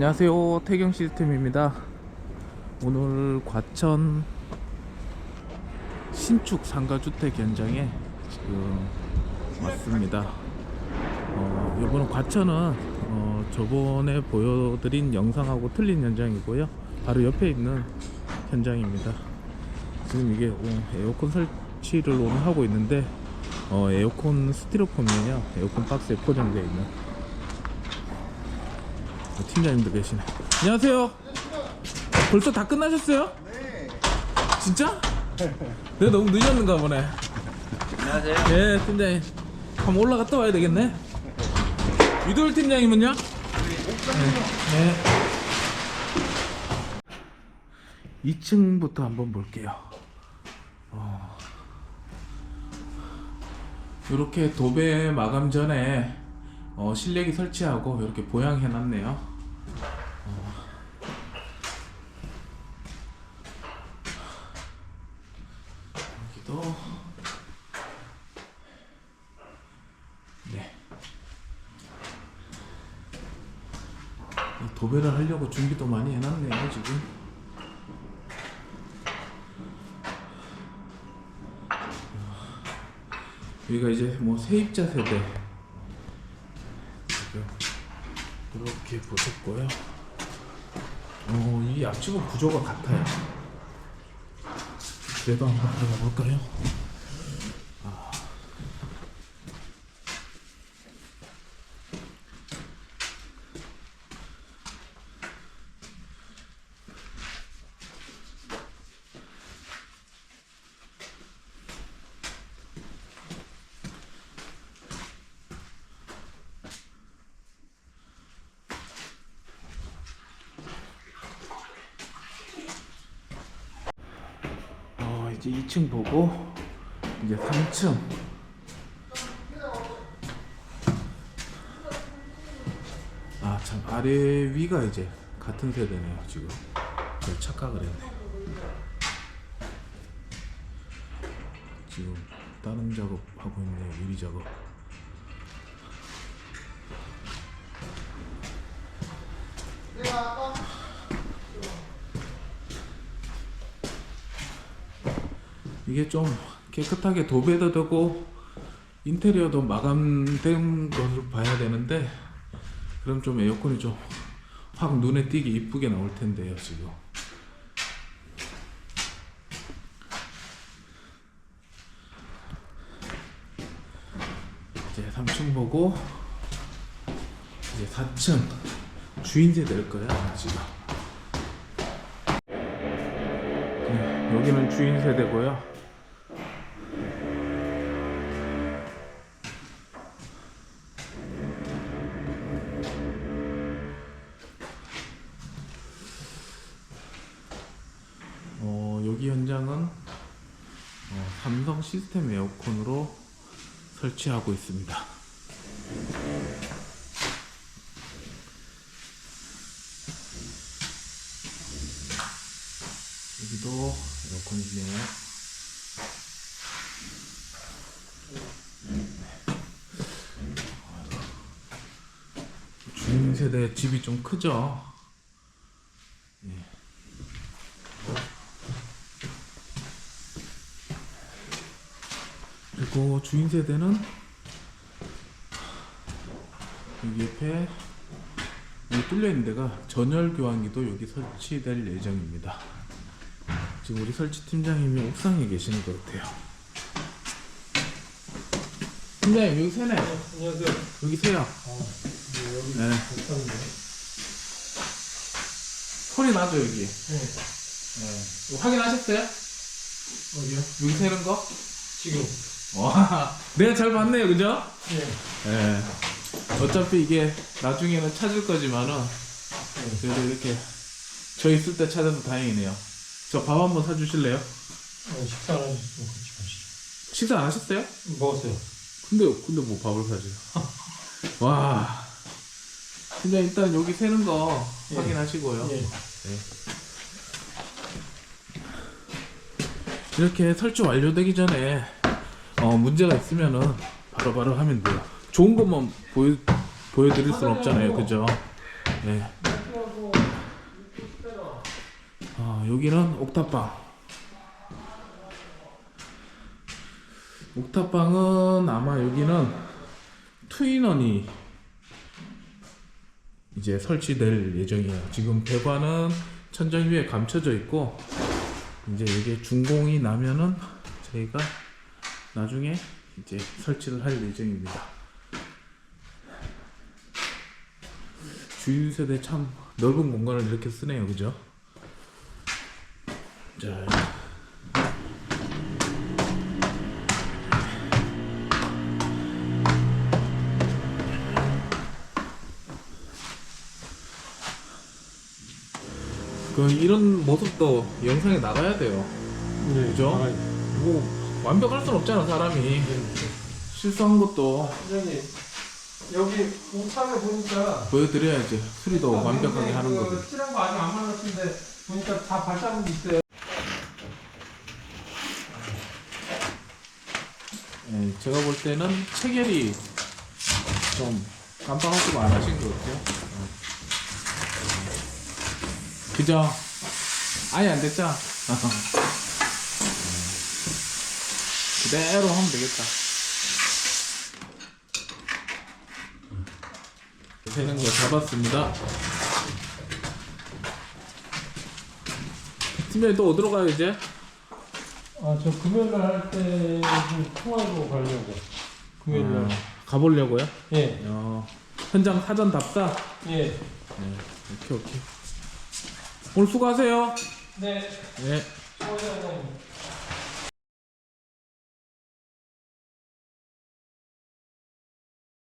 안녕하세요. 태경 시스템입니다. 오늘 과천 신축 상가주택 현장에 지금 왔습니다. 어, 이번은 과천은 어, 저번에 보여드린 영상하고 틀린 현장이고요. 바로 옆에 있는 현장입니다. 지금 이게 어, 에어컨 설치를 오늘 하고 있는데 어, 에어컨 스티로폼이에요. 에어컨 박스에 포장되어 있는. 어, 팀장님도 계시네. 안녕하세요. 벌써 다 끝나셨어요? 네. 진짜? 내가 너무 늦었는가 보네. 안녕하세요. 예, 팀장님. 한번 올라갔다 와야 되겠네. 유돌 팀장님은요? 네. 네. 2층부터 한번 볼게요. 어. 이렇게 도배 마감 전에 어, 실내기 설치하고 이렇게 보양해 놨네요. 여기도 네. 이 도배를 하려고 준비도 많이 해놨네요 지금. 여기가 이제 뭐 세입자 세대 이렇게 보셨고요. 어, 이 앞치고 구조가 같아요. 그래도 한번 들어가 볼까요? 이제 2층 보고 이제 3층. 아, 참 아래 위가 이제 같은 세대네요, 지금. 착각을 했네. 지금 다른 작업 하고 있네요, 유리 작업. 이게 좀 깨끗하게 도배도 되고 인테리어도 마감된 것을 봐야 되는데 그럼 좀 에어컨이 좀 확 눈에 띄게 이쁘게 나올 텐데요 지금 이제 3층 보고 이제 4층 주인세 될 거야 지금 네, 여기는 주인 세대고요. 현장은 어, 삼성 시스템 에어컨으로 설치하고 있습니다. 여기도 에어컨이네요. 주인 세대 집이 좀 크죠? 그리고 주인 세대는 여기 옆에 이 뚫려 있는 데가 전열 교환기도 여기 설치될 예정입니다. 지금 우리 설치 팀장님이 옥상에 계시는 것 같아요. 팀장님 여기 새네. 안녕하세요. 여기 새요. 네, 여기 네. 소리 나죠 여기. 네. 네. 이거 확인하셨어요? 어디요? 여기 새는 거? 지금. 와, 내가 잘 봤네요, 그죠? 네. 예. 어차피 이게 나중에는 찾을 거지만은 네. 그래도 이렇게 저 있을 때 찾아서 다행이네요. 저 밥 한번 사주실래요? 어, 식사 안 하셨으면 같이 가시죠. 식사 안 하셨어요? 먹었어요. 근데 근데 뭐 밥을 사줘요? 와. 근데 일단 여기 새는 거 예. 확인하시고요. 예. 이렇게 설치 완료되기 전에 어, 문제가 있으면은 바로 바로 하면 돼요. 좋은 것만 보여 보여드릴 수는 없잖아요, 그죠? 예. 어, 여기는 옥탑방. 옥탑방은 아마 여기는 투인원이 이제 설치될 예정이에요. 지금 배관은 천장 위에 감춰져 있고 이제 이게 준공이 나면은 저희가 나중에 이제 설치를 할 예정입니다. 주유 세대 참 넓은 공간을 이렇게 쓰네요, 그죠? 자. 그 이런 모습도 영상에 나가야 돼요. 네, 그죠? 아, 뭐 완벽할 순 없잖아 사람이 실수한 것도 선생님 여기 옥상에 보니까 보여드려야지 수리도 완벽하게 하는 그 거든. 칠한 거 아직 안 말랐는데 보니까 다 발자국이 있어요. 예, 제가 볼 때는 체결이 좀 깜빡하고 안 하신 것 같아요. 어. 그죠? 아예 안 됐죠? 그대로 하면 되겠다. 되는 거 잡았습니다. 팀장님 또 어디로 가요 이제? 아 저 금요일 날 할 때 통화로 가려고. 금요일 날. 어, 가보려고요? 예. 어, 현장 사전 답사? 예. 오케이 오케이 오늘 수고하세요 네. 네 수고하셨습니다.